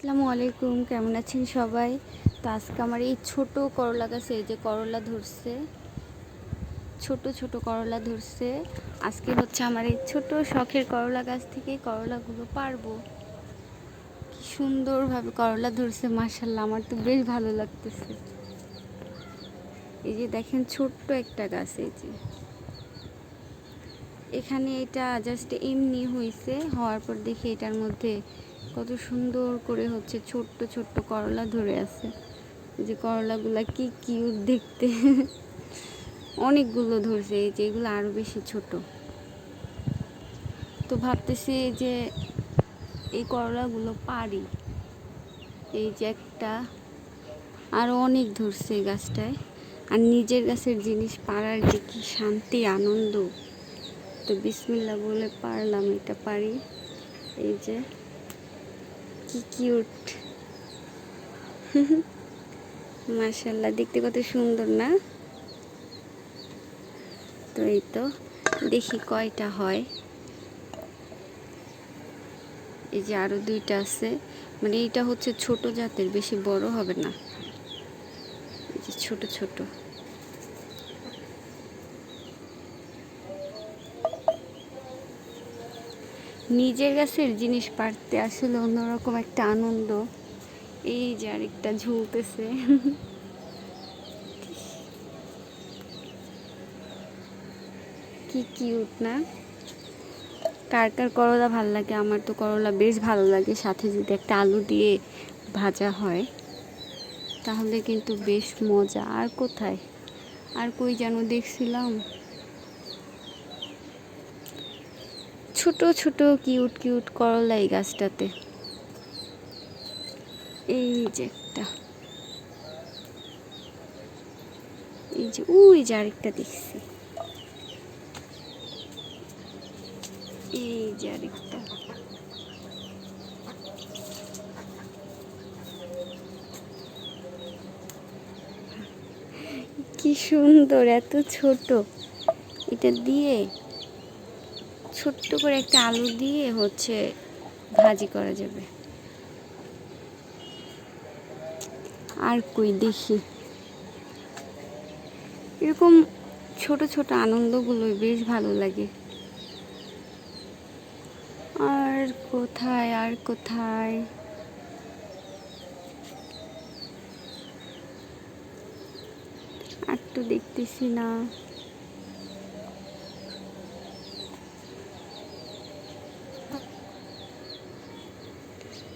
আসসালামু আলাইকুম, কেমন আছেন সবাই? তো আজকে আমার এই ছোট করলা গাছে, এই যে করলা ধরছে, ছোট ছোট করলা ধরছে, আজকে হচ্ছে আমার এই ছোট শখের করলা গাছ থেকে করলাগুলো পারব। কি সুন্দরভাবে করলা ধরছে মাসাল্লাহ আমার তো বেশ ভালো লাগতেছে। এই যে দেখেন ছোট্ট একটা গাছ এই যে। এখানে এটা জাস্ট এমনি হয়েছে হওয়ার পর দেখি এটার মধ্যে কত সুন্দর করে হচ্ছে ছোট্ট ছোট্ট করলা ধরে আছে। যে করলাগুলা কি কিউট দেখতে। অনেকগুলো ধরছে, এই যে এগুলো আরও বেশি ছোট। তো ভাবতেছি যে এই করলাগুলো পারি। এই যে একটা, আরও অনেক ধরছে গাছটায়। আর নিজের গাছের জিনিস পাড়ার যে কি শান্তি, আনন্দ। তো বিসমিল্লা বলে পারলাম এটা পারি। এই যে কি কিউট। মাশাল্লাহ, দেখতে কত সুন্দর না? তো এই তো, দেখি কয়টা হয়। এই যে আরও দুইটা আছে। মানে এইটা হচ্ছে ছোট জাতের, বেশি বড় হবে না। এই যে ছোট ছোট। নিজের গাছের জিনিস পারতে আসলে অন্যরকম একটা আনন্দ। এই যে আরেকটা ঝুলতেছে। কি কিউট না? কার কার করলা ভালো লাগে? আমার তো করলা বেশ ভালো লাগে। সাথে যদি একটা আলু দিয়ে ভাজা হয়, তাহলে কিন্তু বেশ মজা। আর কোথায়? আর কই যেন দেখছিলাম? ছোট ছোট কিউট কিউট করলা এই গাছটাতে। এই যে একটা। এই যে ওই যে আরেকটা দেখছি। এই যে আরেকটা। কি সুন্দর, এত ছোট। এটা দিয়ে ছোট্ট করে একটা আলু দিয়ে হচ্ছে ভাজি করা যাবে। আর কই, দেখি। এরকম ছোট ছোট আনন্দগুলোই বেশ ভালো লাগে। আর কোথায় আর কোথায়? আর তো দেখতেছি না।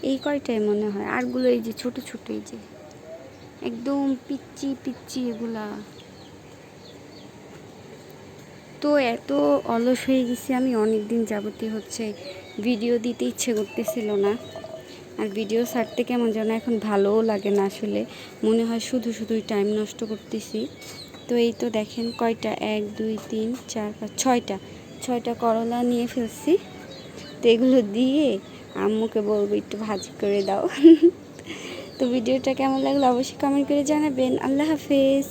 এই কয়টাই মনে হয়। আরগুলো এই যে ছোট ছোট এই যে। একদম পিচ্চি পিচ্চি এগুলা। তো এত অলস হয়ে গেছি আমি অনেক দিন যাবতীয় হচ্ছে ভিডিও দিতে ইচ্ছে করতেছিল না। আর ভিডিও ছাড়তে কেমন যেন এখন ভালোও লাগে না আসলে। মনে হয় শুধু, শুধুই টাইম নষ্ট করতেছি। তো এই তো দেখেন কয়টা? এক, দুই, তিন, চার, পাঁচ, ছয়টা। ছয়টা করলা নিয়ে ফেলছি। তো এগুলো দিয়ে আম্মুকে বলব একটু ভাজি করে দাও। তো ভিডিওটা কেমন লাগল অবশ্যই কমেন্ট করে জানাবেন। আল্লাহ হাফেজ।